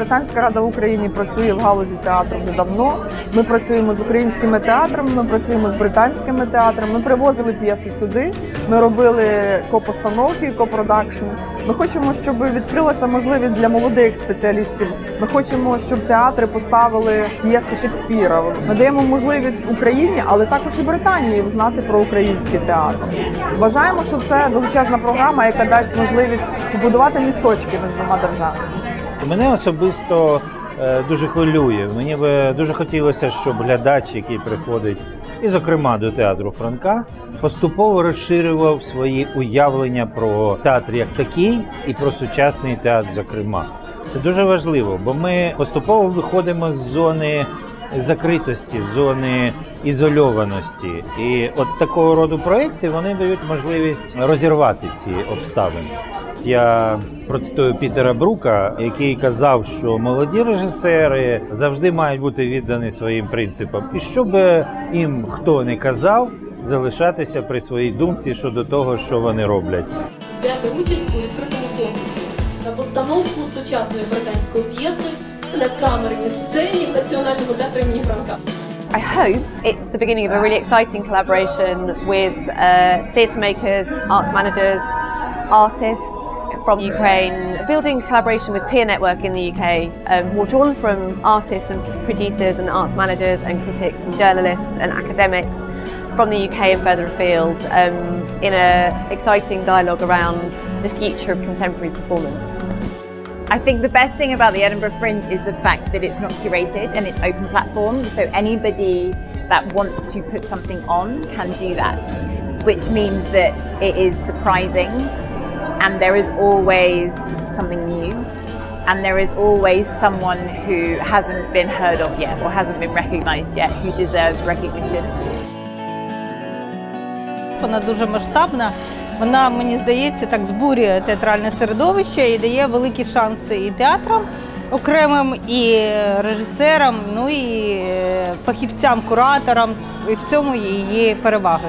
британська рада в Україні працює в галузі театру вже давно. Ми працюємо з українськими театрами, ми працюємо з британськими театрами. Ми привозили п'єси сюди. Ми робили копостановки, копродакшн. Ми хочемо, щоб відкрилася можливість для молодих спеціалістів. Ми хочемо, щоб театри поставили п'єси Шекспіра. Ми даємо можливість Україні, але також і Британії знати про український театр. Вважаємо, що це величезна програма, яка дасть можливість побудувати місточки між двома державами. Мене особисто е, дуже хвилює. Мені би дуже хотілося, щоб глядач, який приходить, і, зокрема, до театру Франка, поступово розширював свої уявлення про театр як такий і про сучасний театр, зокрема. Це дуже важливо, бо ми поступово виходимо з зони закритості, зони ізольованості. І от такого роду проекти вони дають можливість розірвати ці обставини. Я процитую Пітера Брука, який казав, що молоді режисери завжди мають бути віддані своїм принципам, і що би їм хто не казав, залишатися при своїй думці щодо того, що вони роблять. взяти участь у відкритому конкурсі на постановку сучасної британської п'єси на камерній сцені в Національному театрі імені Франка. I hope it's the beginning of a really exciting collaboration with uh, theatre makers, arts managers, artists from Ukraine, building collaboration with Peer Network in the UK, um, drawn from artists and producers and arts managers and critics and journalists and academics from the UK and further afield um, in an exciting dialogue around the future of contemporary performance. I think the best thing about the Edinburgh Fringe is the fact that it's not curated and it's open platform. So anybody that wants to put something on can do that, which means that it is surprising and there is always something new. And there is always someone who hasn't been heard of yet or hasn't been recognized yet who deserves recognition. Вона дуже масштабна. Вона, мені здається, так збурює театральне середовище і дає великі шанси і театрам окремим, і режисерам, ну і фахівцям, кураторам. І в цьому її переваги.